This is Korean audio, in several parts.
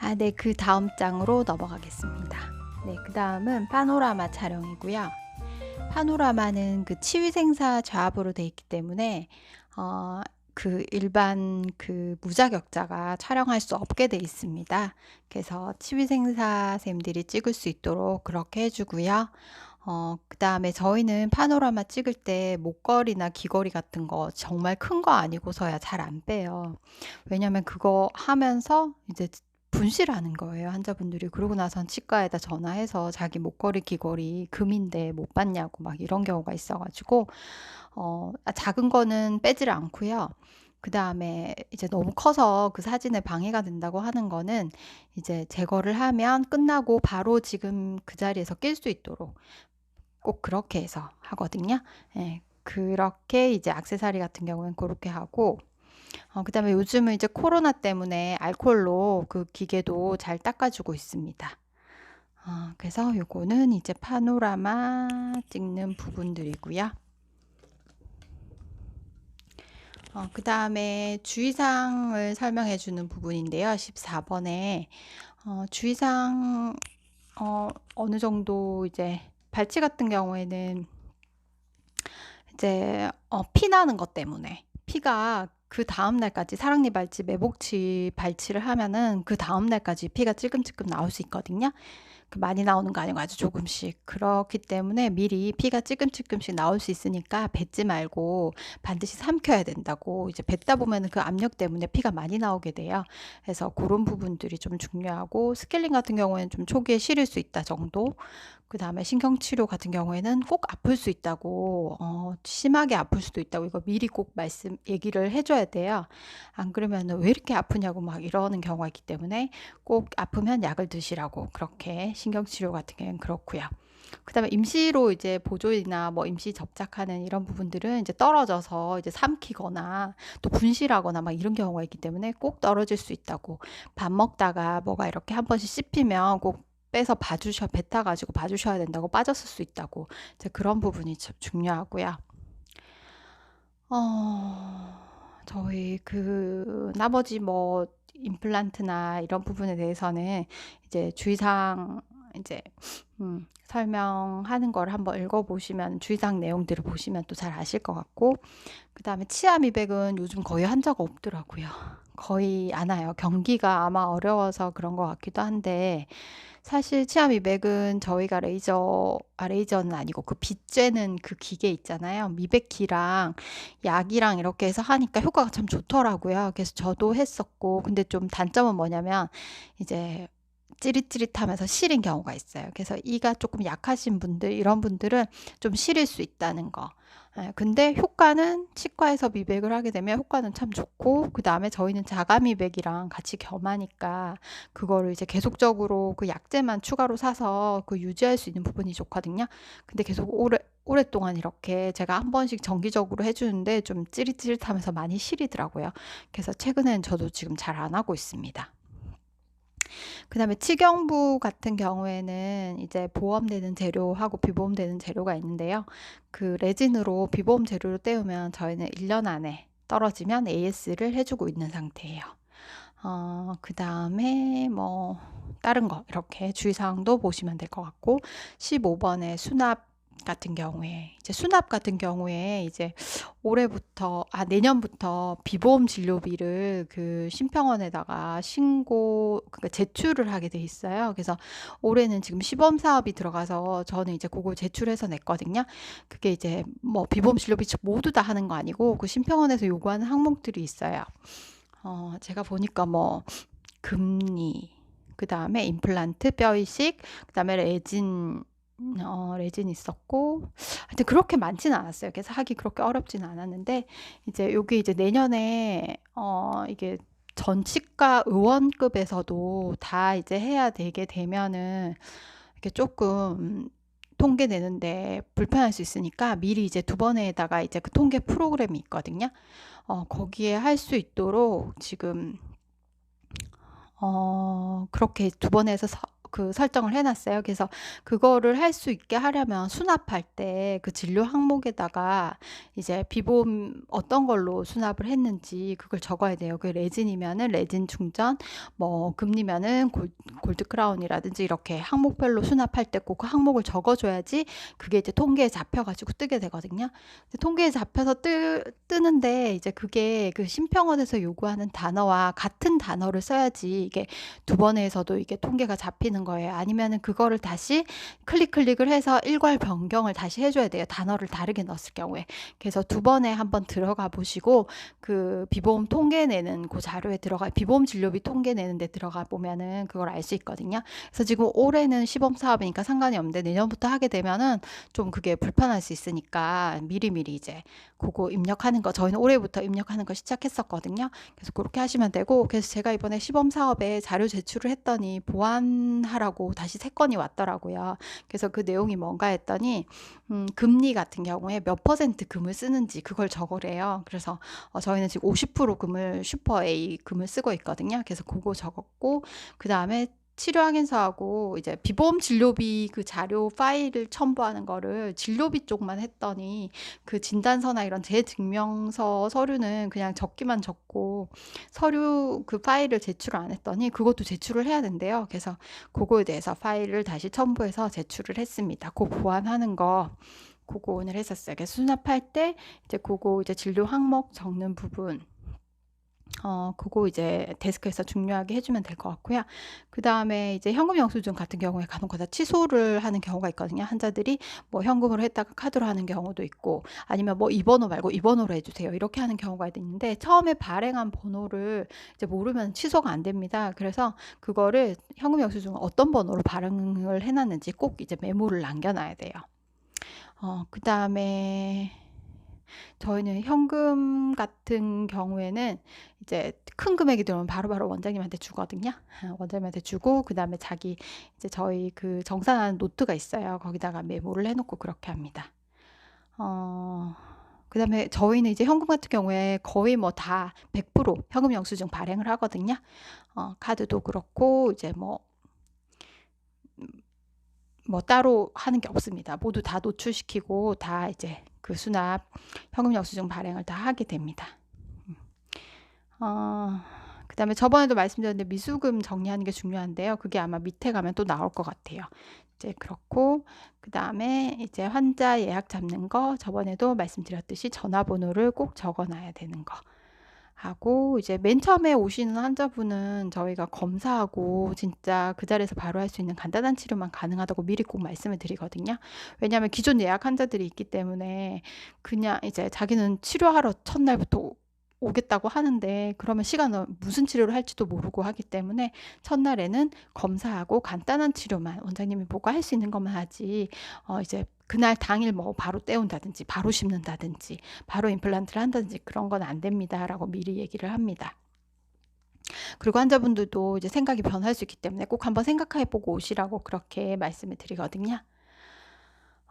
아, 네, 그 다음 장으로 넘어가겠습니다. 네, 그 다음은 파노라마 촬영이고요. 파노라마는 그 치위생사 좌압으로 돼 있기 때문에 어, 그 일반 그 무자격자가 촬영할 수 없게 돼 있습니다. 그래서 치위생사 쌤들이 찍을 수 있도록 그렇게 해주고요. 어, 그 다음에 저희는 파노라마 찍을 때 목걸이나 귀걸이 같은 거 정말 큰 거 아니고서야 잘 안 빼요. 왜냐면 그거 하면서 이제 분실하는 거예요, 환자분들이. 그러고 나선 치과에다 전화해서 자기 목걸이, 귀걸이 금인데 못 받냐고 막 이런 경우가 있어가지고, 어, 아, 작은 거는 빼지를 않고요. 그 다음에 이제 너무 커서 그 사진에 방해가 된다고 하는 거는 이제 제거를 하면 끝나고 바로 지금 그 자리에서 낄 수 있도록 꼭 그렇게 해서 하거든요. 예, 그렇게 이제 액세서리 같은 경우는 그렇게 하고, 어, 그 다음에 요즘은 이제 코로나 때문에 알코올로 그 기계도 잘 닦아주고 있습니다. 어, 그래서 요거는 이제 파노라마 찍는 부분들이고요. 어, 그 다음에 주의사항을 설명해 주는 부분인데요. 14번에 어, 주의사항 어, 어느 정도 이제 발치 같은 경우에는 이제 어, 피 나는 것 때문에 피가 그 다음 날까지 사랑니 발치, 매복치 발치를 하면은 그 다음 날까지 피가 찔끔찔끔 나올 수 있거든요. 그 많이 나오는 거 아니고 아주 조금씩. 그렇기 때문에 미리 피가 찔끔찔끔씩 나올 수 있으니까 뱉지 말고 반드시 삼켜야 된다고. 이제 뱉다 보면은 그 압력 때문에 피가 많이 나오게 돼요. 그래서 그런 부분들이 좀 중요하고 스케일링 같은 경우에는 좀 초기에 실을 수 있다 정도. 그 다음에 신경치료 같은 경우에는 꼭 아플 수 있다고, 어, 심하게 아플 수도 있다고 이거 미리 꼭 말씀, 얘기를 해줘야 돼요. 안 그러면 왜 이렇게 아프냐고 막 이러는 경우가 있기 때문에 꼭 아프면 약을 드시라고 그렇게 신경치료 같은 경우는 그렇고요. 그 다음에 임시로 이제 보조이나 뭐 임시 접착하는 이런 부분들은 이제 떨어져서 이제 삼키거나 또 분실하거나 막 이런 경우가 있기 때문에 꼭 떨어질 수 있다고 밥 먹다가 뭐가 이렇게 한 번씩 씹히면 꼭 빼서 봐주셔 뱉어 가지고 봐주셔야 된다고 빠졌을 수 있다고 이제 그런 부분이 좀 중요하고요. 어, 저희 그 나머지 뭐 임플란트나 이런 부분에 대해서는 이제 주의사항 이제 음, 설명하는 걸 한번 읽어보시면 주의사항 내용들을 보시면 또 잘 아실 것 같고 그 다음에 치아 미백은 요즘 거의 한자가 없더라고요. 거의 안 와요. 경기가 아마 어려워서 그런 것 같기도 한데 사실 치아 미 백은 저희가 레이저, 아, 레이저는 아니고 그 빗쬐는 그 기계 있잖아요. 미백기랑 약이랑 이렇게 해서 하니까 효과가 참 좋더라고요. 그래서 저도 했었고, 근데 좀 단점은 뭐냐면 이제 찌릿찌릿하면서 시린 경우가 있어요. 그래서 이가 조금 약하신 분들, 이런 분들은 좀 시릴 수 있다는 거. 예, 근데 효과는 치과에서 미백을 하게 되면 효과는 참 좋고, 그 다음에 저희는 자가 미백이랑 같이 겸하니까 그거를 이제 계속적으로 그 약재만 추가로 사서 그 유지할 수 있는 부분이 좋거든요. 근데 계속 오래, 오랫동안 이렇게 제가 한 번씩 정기적으로 해주는데 좀 찌릿찌릿하면서 많이 시리더라고요. 그래서 최근엔 저도 지금 잘 안 하고 있습니다. 그 다음에 치경부 같은 경우에는 이제 보험되는 재료하고 비보험되는 재료가 있는데요. 그 레진으로 비보험 재료를 떼우면 저희는 1년 안에 떨어지면 AS를 해주고 있는 상태예요. 어, 그 다음에 뭐 다른 거 이렇게 주의사항도 보시면 될 것 같고 15번에 수납 같은 경우에 이제 수납 같은 경우에 이제 올해부터 아 내년부터 비보험 진료비를 그 심평원에다가 신고 그러니까 제출을 하게 돼 있어요. 그래서 올해는 지금 시범 사업이 들어가서 저는 이제 그걸 제출해서 냈거든요. 그게 이제 뭐 비보험 진료비 모두 다 하는 거 아니고 그 심평원에서 요구하는 항목들이 있어요. 어 제가 보니까 뭐 금리 그 다음에 임플란트 뼈 이식 그 다음에 레진 어 레진 있었고 하여튼 그렇게 많지는 않았어요. 그래서 하기 그렇게 어렵지는 않았는데 이제 요게 이제 내년에 어 이게 전치과 의원급에서도 다 이제 해야 되게 되면은 이렇게 조금 통계 내는데 불편할 수 있으니까 미리 이제 두 번에다가 이제 그 통계 프로그램이 있거든요. 어 거기에 할 수 있도록 지금 어 그렇게 두 번에서 그 설정을 해놨어요. 그래서 그거를 할 수 있게 하려면 수납할 때 그 진료 항목에다가 이제 비보험 어떤 걸로 수납을 했는지 그걸 적어야 돼요. 그 레진이면은 레진 충전, 뭐 금리면은 골, 골드 크라운이라든지 이렇게 항목별로 수납할 때 꼭 그 항목을 적어줘야지 그게 이제 통계에 잡혀가지고 뜨게 되거든요. 통계에 잡혀서 뜨, 뜨는데 이제 그게 그 심평원에서 요구하는 단어와 같은 단어를 써야지 이게 두 번에서도 이게 통계가 잡히는 거예요. 아니면은 그거를 다시 클릭 클릭을 해서 일괄 변경을 다시 해줘야 돼요. 단어를 다르게 넣었을 경우에. 그래서 두 번에 한번 들어가 보시고 그 비보험 통계 내는 그 자료에 들어가 비보험 진료비 통계 내는 데 들어가 보면은 그걸 알 수 있거든요. 그래서 지금 올해는 시범 사업이니까 상관이 없는데 내년부터 하게 되면은 좀 그게 불편할 수 있으니까 미리미리 이제 그거 입력하는 거 저희는 올해부터 입력하는 거 시작했었거든요. 그래서 그렇게 하시면 되고 그래서 제가 이번에 시범 사업에 자료 제출을 했더니 보완 하라고 다시 세 건이 왔더라고요. 그래서 그 내용이 뭔가 했더니 음, 금리 같은 경우에 몇 퍼센트 금을 쓰는지 그걸 적으래요. 그래서 어, 저희는 지금 50% 금을 슈퍼 A 금을 쓰고 있거든요. 그래서 그거 적었고 그 다음에 치료 확인서하고 이제 비보험 진료비 그 자료 파일을 첨부하는 거를 진료비 쪽만 했더니 그 진단서나 이런 재증명서 서류는 그냥 적기만 적고 서류 그 파일을 제출을 안 했더니 그것도 제출을 해야 된대요. 그래서 그거에 대해서 파일을 다시 첨부해서 제출을 했습니다. 그 보완하는 거 그거 오늘 했었어요. 수납할 때 이제 그거 이제 진료 항목 적는 부분 어, 그거 이제 데스크에서 중요하게 해주면 될 것 같고요. 그 다음에 이제 현금 영수증 같은 경우에 간혹가다 취소를 하는 경우가 있거든요. 환자들이 뭐 현금으로 했다가 카드로 하는 경우도 있고 아니면 뭐 이 번호 말고 이 번호로 해주세요. 이렇게 하는 경우가 있는데 처음에 발행한 번호를 이제 모르면 취소가 안 됩니다. 그래서 그거를 현금 영수증 어떤 번호로 발행을 해놨는지 꼭 이제 메모를 남겨놔야 돼요. 어, 그 다음에 저희는 현금 같은 경우에는 이제 큰 금액이 들어오면 바로바로 원장님한테 주거든요. 원장님한테 주고 그다음에 자기 이제 저희 그 정산하는 노트가 있어요. 거기다가 메모를 해 놓고 그렇게 합니다. 어, 그다음에 저희는 이제 현금 같은 경우에 거의 뭐 다 100% 현금 영수증 발행을 하거든요. 어, 카드도 그렇고 이제 뭐뭐 따로 하는 게 없습니다. 모두 다 노출시키고 다 이제 그 수납 현금 영수증 발행을 다 하게 됩니다. 음. 어, 그 다음에 저번에도 말씀드렸는데 미수금 정리하는 게 중요한데요. 그게 아마 밑에 가면 또 나올 것 같아요. 이제 그렇고 그 다음에 이제 환자 예약 잡는 거 저번에도 말씀드렸듯이 전화번호를 꼭 적어놔야 되는 거. 하고 이제 맨 처음에 오시는 환자분은 저희가 검사하고 진짜 그 자리에서 바로 할 수 있는 간단한 치료만 가능하다고 미리 꼭 말씀을 드리거든요. 왜냐하면 기존 예약 환자들이 있기 때문에 그냥 이제 자기는 치료하러 첫날부터 오겠다고 하는데 그러면 시간은 무슨 치료를 할지도 모르고 하기 때문에 첫날에는 검사하고 간단한 치료만 원장님이 보고 할수 있는 것만 하지 어 이제 그날 당일 뭐 바로 떼운다든지 바로 심는다든지 바로 임플란트를 한다든지 그런 건 안 됩니다라고 미리 얘기를 합니다. 그리고 환자분들도 이제 생각이 변할 수 있기 때문에 꼭 한번 생각해 보고 오시라고 그렇게 말씀을 드리거든요.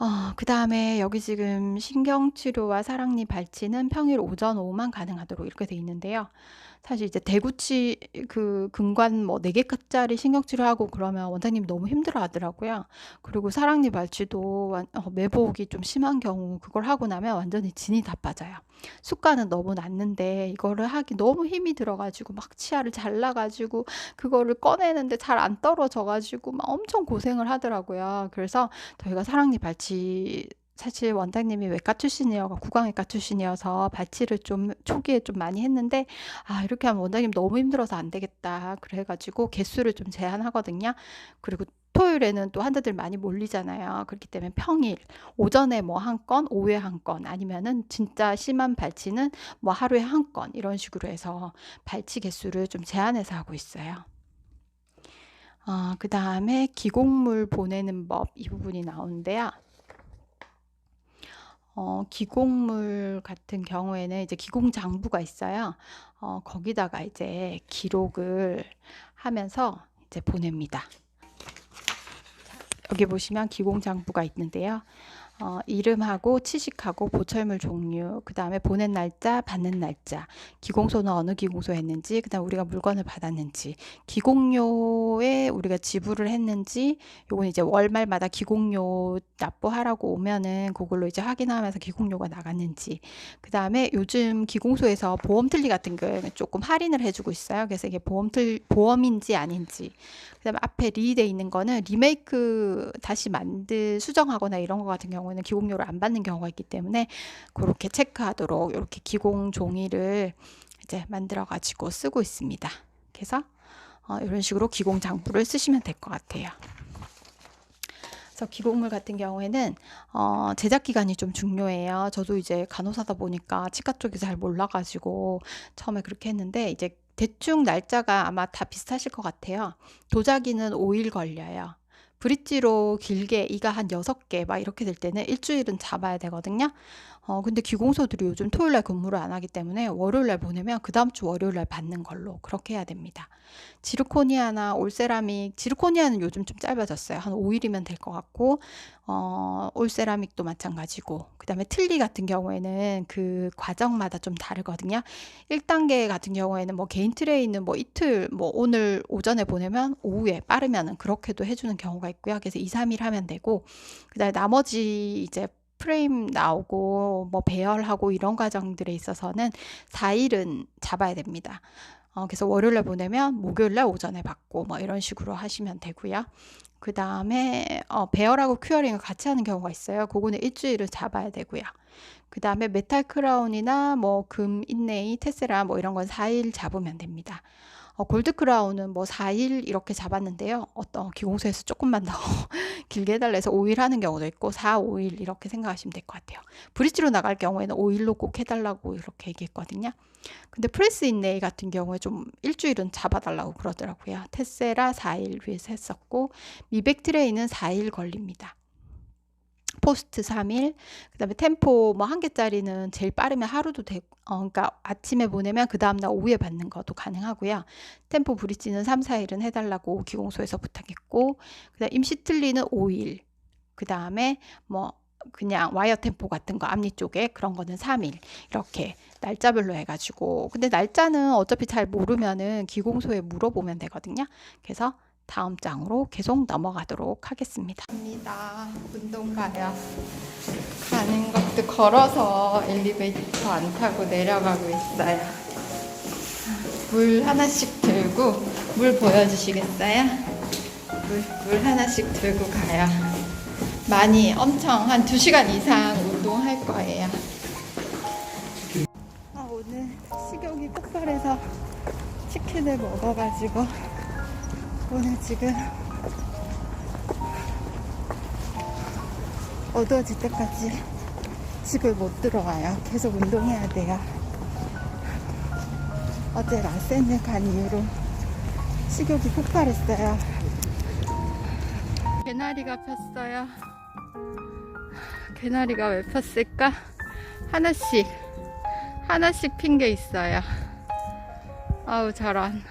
어, 그 다음에 여기 지금 신경치료와 사랑니 발치는 평일 오전 오후만 가능하도록 이렇게 돼 있는데요. 사실 이제 대구치 그 근관 뭐 4개짜리 신경치료 하고 그러면 원장님 너무 힘들어 하더라고요. 그리고 사랑니 발치도 어, 매복이 좀 심한 경우 그걸 하고 나면 완전히 진이 다 빠져요. 숫가는 너무 낮는데 이거를 하기 너무 힘이 들어가지고 막 치아를 잘라가지고 그거를 꺼내는데 잘 안 떨어져가지고 막 엄청 고생을 하더라고요. 그래서 저희가 사랑니 발치 사실 원장님이 외과 출신이어 구강외과 출신이어서 발치를 좀 초기에 좀 많이 했는데 아 이렇게 하면 원장님 너무 힘들어서 안 되겠다 그래가지고 개수를 좀 제한하거든요. 그리고 토요일에는 또 환자들 많이 몰리잖아요. 그렇기 때문에 평일 오전에 뭐 한 건, 오후에 한 건, 아니면은 진짜 심한 발치는 뭐 하루에 한 건 이런 식으로 해서 발치 개수를 좀 제한해서 하고 있어요. 어, 그 다음에 기곡물 보내는 법 이 부분이 나오는데요. 어, 기곡물 같은 경우에는 이제 기공장부가 있어요. 어, 거기다가 이제 기록을 하면서 이제 보냅니다. 여기 보시면 기공장부가 있는데요. 어, 이름하고 치식하고 보철물 종류, 그 다음에 보낸 날짜, 받는 날짜, 기공소는 어느 기공소 했는지, 그 다음 우리가 물건을 받았는지, 기공료에 우리가 지불을 했는지, 요건 이제 월말마다 기공료 납부하라고 오면은 그걸로 이제 확인하면서 기공료가 나갔는지, 그 다음에 요즘 기공소에서 보험 틀리 같은 거 조금 할인을 해주고 있어요. 그래서 이게 보험 틀, 보험인지 아닌지, 그 다음에 앞에 리돼 있는 거는 리메이크 다시 만들, 수정하거나 이런 거 같은 경우 에는 기공료를 안 받는 경우가 있기 때문에 그렇게 체크하도록 이렇게 기공 종이를 이제 만들어 가지고 쓰고 있습니다. 그래서 어, 이런 식으로 기공 장부를 쓰시면 될 것 같아요. 기공물 같은 경우에는 어, 제작 기간이 좀 중요해요. 저도 이제 간호사다 보니까 치과 쪽이 잘 몰라가지고 처음에 그렇게 했는데 이제 대충 날짜가 아마 다 비슷하실 것 같아요. 도자기는 5일 걸려요. 브릿지로 길게 이가 한 6개 막 이렇게 될 때는 일주일은 잡아야 되거든요. 어, 근데 기공소들이 요즘 토요일 날 근무를 안 하기 때문에 월요일 날 보내면 그 다음 주 월요일 날 받는 걸로 그렇게 해야 됩니다. 지르코니아나 올세라믹, 지르코니아는 요즘 좀 짧아졌어요. 한 5일이면 될 것 같고, 어, 올세라믹도 마찬가지고, 그 다음에 틀니 같은 경우에는 그 과정마다 좀 다르거든요. 1단계 같은 경우에는 뭐 개인 트레이는 뭐 이틀, 뭐 오늘 오전에 보내면 오후에 빠르면은 그렇게도 해주는 경우가 있고요. 그래서 2, 3일 하면 되고, 그 다음에 나머지 이제 프레임 나오고 뭐 배열하고 이런 과정들에 있어서는 4일은 잡아야 됩니다. 어, 그래서 월요일날 보내면 목요일날 오전에 받고 뭐 이런 식으로 하시면 되고요. 그 다음에 어, 배열하고 큐어링을 같이 하는 경우가 있어요. 그거는 일주일을 잡아야 되고요. 그 다음에 메탈 크라운이나 뭐 금 인네이 테세라 뭐 이런 건 4일 잡으면 됩니다. 어, 골드 크라운은 뭐 4일 이렇게 잡았는데요. 어떤 기공소에서 조금만 더 길게 해달래서 5일 하는 경우도 있고 4, 5일 이렇게 생각하시면 될 것 같아요. 브릿지로 나갈 경우에는 5일로 꼭 해달라고 이렇게 얘기했거든요. 근데 프레스 인네이 같은 경우에 좀 일주일은 잡아달라고 그러더라고요. 테세라 4일 위해서 했었고 미백 트레이는 4일 걸립니다. 포스트 3일, 그 다음에 템포 뭐 한 개짜리는 제일 빠르면 하루도 되고, 어, 그러니까 아침에 보내면 그 다음날 오후에 받는 것도 가능하고요. 템포 브릿지는 3, 4일은 해달라고 기공소에서 부탁했고, 그 다음 임시 틀리는 5일, 그 다음에 뭐 그냥 와이어 템포 같은 거 앞니 쪽에 그런 거는 3일 이렇게 날짜별로 해가지고 근데 날짜는 어차피 잘 모르면은 기공소에 물어보면 되거든요. 그래서 다음 장으로 계속 넘어가도록 하겠습니다. 갑니다. 운동 가요. 가는 것도 걸어서 엘리베이터 안 타고 내려가고 있어요. 물 하나씩 들고 물 보여주시겠어요? 물, 물 하나씩 들고 가요. 많이 엄청 한 2시간 이상 운동할 거예요. 아, 오늘 식욕이 폭발해서 치킨을 먹어가지고 오늘 지금 어두워질 때까지 집을 못 들어와요. 계속 운동해야 돼요. 어제 라센을 간 이후로 식욕이 폭발했어요. 개나리가 폈어요. 개나리가 왜 폈을까? 하나씩, 하나씩 핀 게 있어요. 아우, 저런.